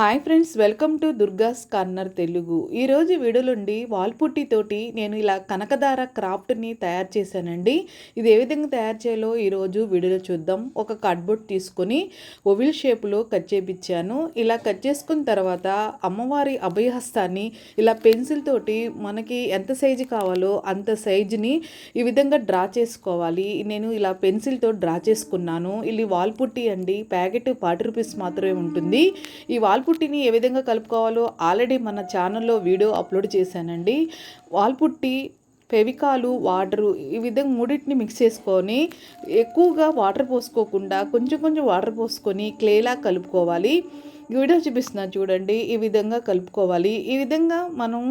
Hi friends welcome to Durga's corner Telugu. ఈరోజు వీడియోలోండి వాల్పుట్టితోటి నేను ఇలా కనకదార క్రాఫ్ట్ని తయారు చేశానండి. ఇది ఏ విధంగా తయారు చేయాలో ఈరోజు వీడియోలో చూద్దాం. ఒక కార్డ్బోర్డ్ తీసుకొని ఒవిల్ షేప్లో కట్ చేపించాను ఇలా కట్ చేసుకున్న తర్వాత అమ్మవారి అభయహస్తాన్ని ఇలా పెన్సిల్ తోటి మనకి ఎంత సైజు కావాలో అంత సైజుని ఈ విధంగా డ్రా చేసుకోవాలి. నేను ఇలా పెన్సిల్తో డ్రా చేసుకున్నాను. ఇది వాల్పుట్టి అండి. ప్యాకెట్ ఫార్టీ రూపీస్ మాత్రమే ఉంటుంది. ఈ వాల్పుట్టిని ఏ విధంగా కలుపుకోవాలో ఆల్రెడీ మన ఛానల్లో వీడియో అప్లోడ్ చేశానండి. వాల్పుట్టి ఫెవికాలు వాటరు ఈ విధంగా మూడింటిని మిక్స్ చేసుకొని ఎక్కువగా వాటర్ పోసుకోకుండా కొంచెం కొంచెం వాటర్ పోసుకొని క్లేలా కలుపుకోవాలి. వీడియో చూపిస్తున్నాను చూడండి. ఈ విధంగా కలుపుకోవాలి. ఈ విధంగా మనం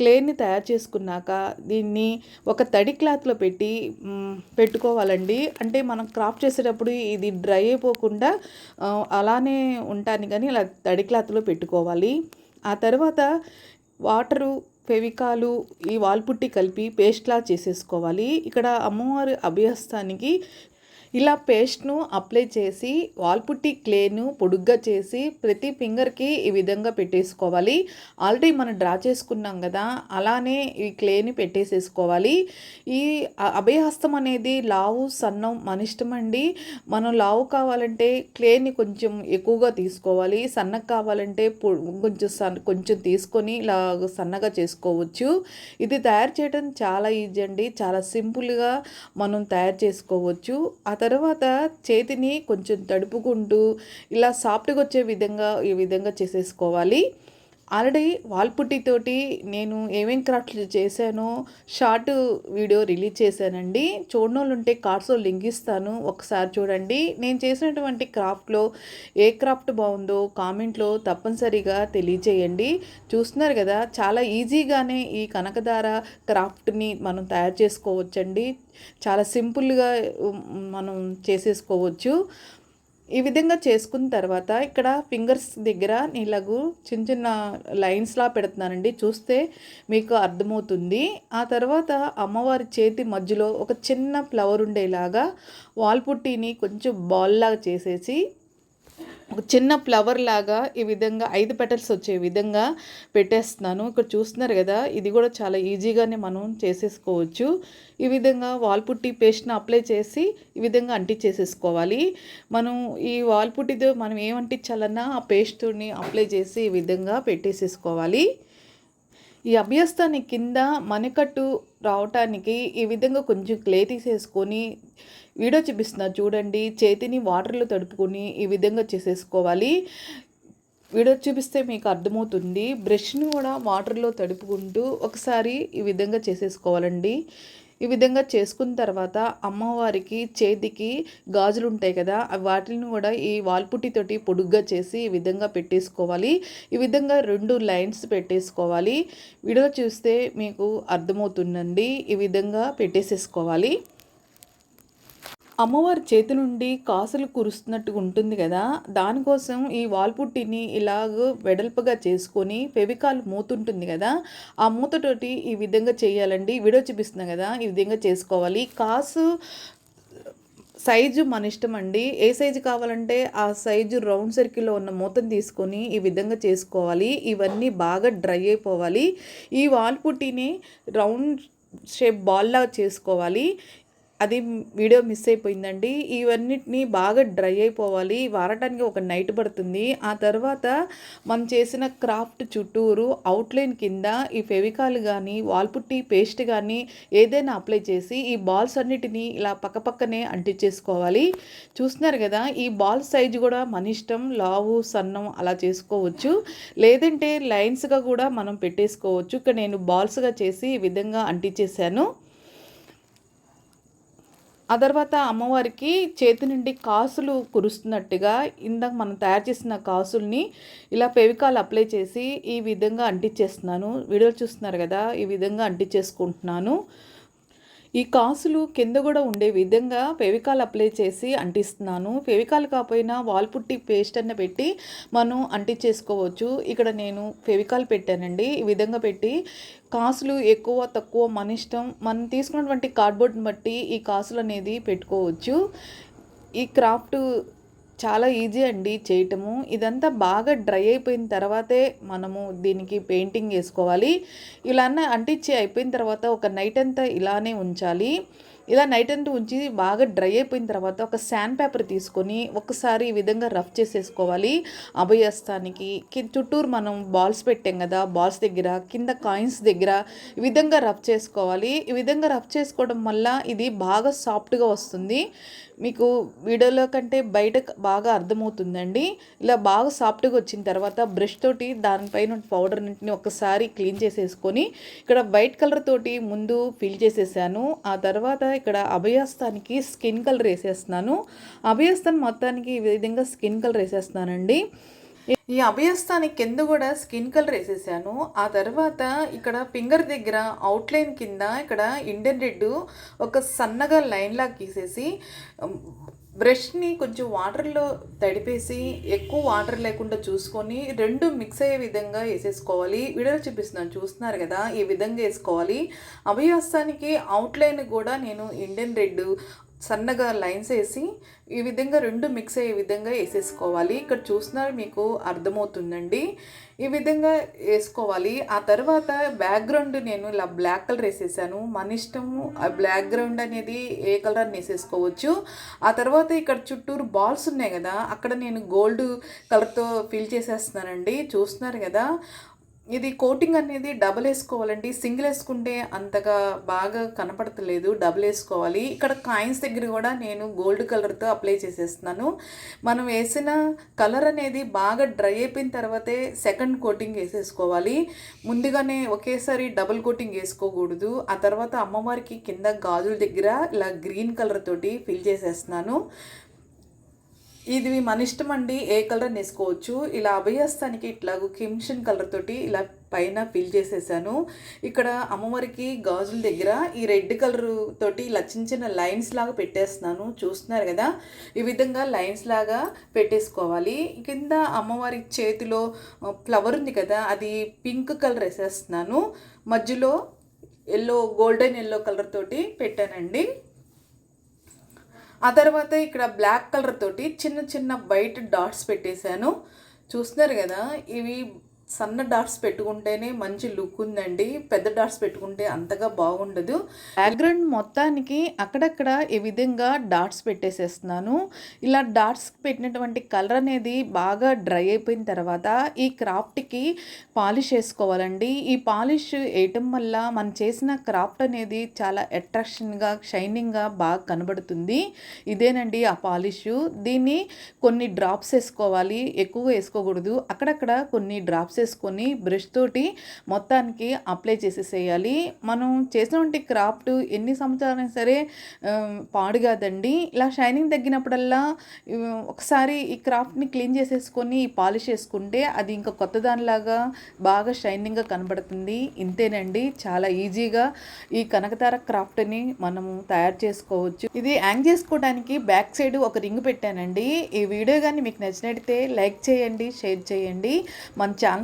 క్లేని తయారు చేసుకున్నాక దీన్ని ఒక తడి క్లాత్లో పెట్టి పెట్టుకోవాలండి. అంటే మనం క్రాఫ్ట్ చేసేటప్పుడు ఇది డ్రై అయిపోకుండా అలానే ఉంటాను కానీ ఇలా తడి క్లాత్లో పెట్టుకోవాలి. ఆ తర్వాత వాటరు ఫెవికాలు ఈ వాల్పుట్టి కలిపి పేస్ట్లా చేసేసుకోవాలి. ఇక్కడ అమ్మవారి అభ్యస్తానికి ఇలా పేస్ట్ను అప్లై చేసి వాల్పుట్టి క్లేను పొడుగ్గా చేసి ప్రతి ఫింగర్కి ఈ విధంగా పెట్టేసుకోవాలి. ఆల్రెడీ మనం డ్రా చేసుకున్నాం కదా అలానే ఈ క్లేని పెట్టేసేసుకోవాలి. ఈ అభయహస్తం అనేది లావు సన్నం మన ఇష్టం అండి మనం లావు కావాలంటే క్లేని కొంచెం ఎక్కువగా తీసుకోవాలి. సన్నగా కావాలంటే పొ- కొంచెం సన్ కొంచెం తీసుకొని ఇలా సన్నగా చేసుకోవచ్చు. ఇది తయారు చేయడం చాలా ఈజీ అండి. చాలా సింపుల్గా మనం తయారు చేసుకోవచ్చు. ఆ తర్వాత చేతిని కొంచెం తడుపుకుంటూ ఇలా సాఫ్ట్గా వచ్చే విధంగా ఈ విధంగా చేసేసుకోవాలి. ఆల్రెడీ వాల్పుట్టితోటి నేను ఏమేం క్రాఫ్ట్లు చేశానో షార్ట్ వీడియో రిలీజ్ చేశానండి. చూడని ఉంటే కార్డ్స్లో లింక్ ఇస్తాను. ఒకసారి చూడండి. నేను చేసినటువంటి క్రాఫ్ట్లో ఏ క్రాఫ్ట్ బాగుందో కామెంట్లో తప్పనిసరిగా తెలియజేయండి చూస్తున్నారు కదా చాలా ఈజీగానే ఈ కనకదార క్రాఫ్ట్ని మనం తయారు చేసుకోవచ్చండి. చాలా సింపుల్గా మనం చేసేసుకోవచ్చు. ఈ విధంగా చేసుకున్న తర్వాత ఇక్కడ ఫింగర్స్ దగ్గర ఇలాగూ చిన్న చిన్న లైన్స్లా పెడుతున్నానండి. చూస్తే మీకు అర్థమవుతుంది. ఆ తర్వాత అమ్మవారి చేతి మధ్యలో ఒక చిన్న ఫ్లవర్ ఉండేలాగా వాల్పుట్టిని కొంచెం బాల్లాగా చేసేసి ఒక చిన్న ఫ్లవర్ లాగా ఈ విధంగా ఐదు పెటల్స్ వచ్చే విధంగా పెట్టేస్తున్నాను. ఇక్కడ చూస్తున్నారు కదా ఇది కూడా చాలా ఈజీగానే మనం చేసేసుకోవచ్చు. ఈ విధంగా వాల్పుట్టి పేస్ట్ని అప్లై చేసి ఈ విధంగా అంటించేసేసుకోవాలి. మనం ఈ వాల్పుట్టితో మనం ఏం అంటించాలన్నా ఆ పేస్ట్ని అప్లై చేసి ఈ విధంగా పెట్టేసేసుకోవాలి. ఈ అభ్యస్థాని కింద మణికట్టు రావటానికి ఈ విధంగా కొంచెం క్లే తీసేసుకొని వీడియో చూపిస్తున్నా చూడండి. చేతిని వాటర్లో తడుపుకొని ఈ విధంగా చేసేసుకోవాలి. వీడియో చూపిస్తే మీకు అర్థమవుతుంది. బ్రష్ని కూడా వాటర్లో తడుపుకుంటూ ఒకసారి ఈ విధంగా చేసేసుకోవాలండి. ఈ విధంగా చేసుకున్న తర్వాత అమ్మవారికి చేతికి గాజులు ఉంటాయి కదా వాటిని కూడా ఈ వాల్పుట్టితోటి పొడుగ్గా చేసి ఈ విధంగా పెట్టేసుకోవాలి. ఈ విధంగా రెండు లైన్స్ పెట్టేసుకోవాలి. వీడియో చూస్తే మీకు అర్థమవుతుందండి. ఈ విధంగా పెట్టేసేసుకోవాలి. అమ్మవారి చేతి నుండి కాసులు కురుస్తున్నట్టుగా ఉంటుంది కదా. దానికోసం ఈ వాల్పుట్టిని ఇలాగ వెడల్పుగా చేసుకొని ఫెవికాల్ మూత ఉంటుంది కదా. ఆ మూతతోటి ఈ విధంగా చేయాలండి. వీడియో చూపిస్తున్నాం కదా ఈ విధంగా చేసుకోవాలి. కాసు సైజు మన ఇష్టం అండి ఏ సైజు కావాలంటే ఆ సైజు రౌండ్ సర్కిల్లో ఉన్న మూతను తీసుకొని ఈ విధంగా చేసుకోవాలి. ఇవన్నీ బాగా డ్రై అయిపోవాలి. ఈ వాల్పుట్టిని రౌండ్ షేప్ బాల్లా చేసుకోవాలి. అది వీడియో మిస్ అయిపోయిందండి. ఇవన్నిటిని బాగా డ్రై అయిపోవాలి. వారటానికి ఒక నైట్ పడుతుంది. ఆ తర్వాత మనం చేసిన క్రాఫ్ట్ చుట్టూరు అవుట్లైన్ కింద ఈ ఫెవికాల్ కానీ వాల్పుట్టి పేస్ట్ కానీ ఏదైనా అప్లై చేసి ఈ బాల్స్ అన్నిటిని ఇలా పక్కపక్కనే అంటించేసుకోవాలి. చూస్తున్నారు కదా ఈ బాల్ సైజు కూడా మన ఇష్టం. లావు సన్నం అలా చేసుకోవచ్చు. లేదంటే లైన్స్గా కూడా మనం పెట్టేసుకోవచ్చు. ఇక్కడ నేను బాల్స్గా చేసి ఈ విధంగా అంటించేసాను. ఆ తర్వాత అమ్మవారికి చేతి నుండి కాసులు కురుస్తున్నట్టుగా ఇందాక మనం తయారు చేసిన కాసుల్ని ఇలా ఫెవికాల్ అప్లై చేసి ఈ విధంగా అంటించేస్తున్నాను. వీడియో చూస్తున్నారు కదా ఈ విధంగా అంటించేసుకుంటున్నాను. ఈ కాసులు కింద కూడా ఉండే విధంగా ఫెవికాల్ అప్లై చేసి అంటిస్తున్నాను. ఫెవికాల్ కాకపోయినా వాల్పుట్టి పేస్ట్ అన్న పెట్టి మనం అంటించేసుకోవచ్చు. ఇక్కడ నేను ఫెవికాల్ పెట్టానండి. ఈ విధంగా పెట్టి కాసులు ఎక్కువ తక్కువ మన ఇష్టం. మనం తీసుకున్నటువంటి కార్డ్బోర్డ్ని బట్టి ఈ కాసులు అనేది పెట్టుకోవచ్చు. ఈ క్రాఫ్ట్ చాలా ఈజీ అండి చేయటము. ఇదంతా బాగా డ్రై అయిపోయిన తర్వాతే మనము దీనికి పెయింటింగ్ వేసుకోవాలి. ఇలా అంటించి అయిపోయిన తర్వాత ఒక నైట్ అంతా ఇలానే ఉంచాలి. ఇలా నైట్ అంతా ఉంచి బాగా డ్రై అయిపోయిన తర్వాత ఒక శాండ్ పేపర్ తీసుకొని ఒకసారి ఈ విధంగా రఫ్ చేసేసుకోవాలి. అభయస్తానికి చుట్టూరు మనం బాల్స్ పెట్టాం కదా బాల్స్ దగ్గర కింద కాయిన్స్ దగ్గర ఈ విధంగా రఫ్ చేసుకోవాలి. ఈ విధంగా రఫ్ చేసుకోవడం వల్ల ఇది బాగా సాఫ్ట్గా వస్తుంది. మీకు వీడియోలో కంటే బయట బాగా అర్థమవుతుందండి. ఇలా బాగా సాఫ్ట్గా వచ్చిన తర్వాత బ్రష్ తోటి దానిపైన పౌడర్ నీటిని ఒకసారి క్లీన్ చేసేసుకొని ఇక్కడ వైట్ కలర్ తోటి ముందు ఫిల్ చేసేసాను. ఆ తర్వాత ఇక్కడ అభయస్థానికి స్కిన్ కలర్ వేసేస్తున్నాను. అభయస్థాన్ మొత్తానికి ఈ విధంగా స్కిన్ కలర్ వేసేస్తున్నానండి. ఈ అభయస్థానికి కింద కూడా స్కిన్ కలర్ వేసేసాను. ఆ తర్వాత ఇక్కడ ఫింగర్ దగ్గర అవుట్లైన్ కింద ఇక్కడ ఇండియన్ రెడ్ ఒక సన్నగా లైన్ లాగా గీసేసి బ్రష్ని కొంచెం వాటర్లో తడిపేసి ఎక్కువ వాటర్ లేకుండా చూసుకొని రెండు మిక్స్ అయ్యే విధంగా వేసేసుకోవాలి. వీడియో చూపిస్తున్నాను చూస్తున్నారు కదా? ఈ విధంగా వేసుకోవాలి? అభయాస్తానికి అవుట్లైన్ కూడా నేను ఇండియన్ రెడ్ సన్నగా లైన్స్ వేసి ఈ విధంగా రెండు మిక్స్ అయ్యే విధంగా వేసేసుకోవాలి. ఇక్కడ చూస్తున్నారు మీకు అర్థమవుతుందండి. ఈ విధంగా వేసుకోవాలి. ఆ తర్వాత బ్యాక్గ్రౌండ్ నేను ఇలా బ్లాక్ కలర్ వేసేసాను. మన ఇష్టము ఆ బ్యాక్గ్రౌండ్ అనేది ఏ కలర్ వేసేసుకోవచ్చు. ఆ తర్వాత ఇక్కడ చుట్టూరు బాల్స్ ఉన్నాయి కదా అక్కడ నేను గోల్డ్ కలర్తో ఫిల్ చేసేస్తున్నానండి. చూస్తున్నారు కదా ఇది కోటింగ్ అనేది డబల్ వేసుకోవాలండి. సింగిల్ వేసుకుంటే అంతగా బాగా కనపడతలేదు. డబుల్ వేసుకోవాలి. ఇక్కడ కాయిన్స్ దగ్గర కూడా నేను గోల్డ్ కలర్తో అప్లై చేసేస్తున్నాను. మనం వేసిన కలర్ అనేది బాగా డ్రై అయిపోయిన తర్వాతే సెకండ్ కోటింగ్ వేసేసుకోవాలి. ముందుగానే ఒకేసారి డబుల్ కోటింగ్ వేసుకోకూడదు. ఆ తర్వాత అమ్మవారికి కింద గాజుల దగ్గర ఇలా గ్రీన్ కలర్ తోటి ఫిల్ చేసేస్తున్నాను. ఇది మన ఇష్టం అండి. ఏ కలర్ వేసుకోవచ్చు? ఇలా అభయస్థానికి ఇట్లా కిమ్షన్ కలర్ తోటి ఇలా పైన ఫిల్ చేసేసాను. ఇక్కడ అమ్మవారికి గాజుల దగ్గర ఈ రెడ్ కలర్ తోటి ఇలా చిన్న చిన్న లైన్స్ లాగా పెట్టేస్తున్నాను. చూస్తున్నారు కదా? ఈ విధంగా లైన్స్ లాగా పెట్టేసుకోవాలి. కింద అమ్మవారి చేతిలో ఫ్లవర్ ఉంది కదా అది పింక్ కలర్ వేసేస్తున్నాను. మధ్యలో ఎల్లో గోల్డెన్ ఎల్లో కలర్ తోటి పెట్టానండి. ఆ తర్వాత ఇక్కడ బ్లాక్ కలర్ తోటి చిన్న చిన్న వైట్ డాట్స్ పెట్టేశాను. చూస్తున్నారు కదా ఇవి సన్న డాట్స్ పెట్టుకుంటేనే మంచి లుక్ ఉందండి. పెద్ద డాట్స్ పెట్టుకుంటే అంతగా బాగుండదు. బ్యాక్గ్రౌండ్ మొత్తానికి అక్కడక్కడ ఈ విధంగా డాట్స్ పెట్టేసేస్తున్నాను. ఇలా డాట్స్ పెట్టినటువంటి కలర్ అనేది బాగా డ్రై అయిపోయిన తర్వాత ఈ క్రాఫ్ట్కి పాలిష్ వేసుకోవాలండి ఈ పాలిష్ వేయటం వల్ల మనం చేసిన క్రాఫ్ట్ అనేది చాలా అట్రాక్షన్గా షైనింగ్గా బాగా కనబడుతుంది. ఇదేనండి ఆ పాలిష్. దీన్ని కొన్ని డ్రాప్స్ వేసుకోవాలి. ఎక్కువ వేసుకోకూడదు. అక్కడక్కడ కొన్ని డ్రాప్స్ చేసుకొని బ్రష్ తోటి మొత్తానికి అప్లై చేసేసేయాలి. మనం చేసినటువంటి క్రాఫ్ట్ ఎన్ని సంవత్సరాలైనా సరే పాడు కాదండి. ఇలా షైనింగ్ తగ్గినప్పుడల్లా ఒకసారి ఈ క్రాఫ్ట్ని క్లీన్ చేసేసుకొని పాలిష్ చేసుకుంటే అది ఇంకా కొత్త దానిలాగా బాగా షైనింగ్గా కనబడుతుంది. ఇంతేనండి. చాలా ఈజీగా ఈ కనకతార క్రాఫ్ట్ని మనము తయారు చేసుకోవచ్చు. ఇది యాంగ్ చేసుకోవడానికి బ్యాక్ సైడ్ ఒక రింగ్ పెట్టానండి. ఈ వీడియో కానీ మీకు నచ్చినట్టయితే లైక్ చేయండి షేర్ చేయండి. మన ఛానల్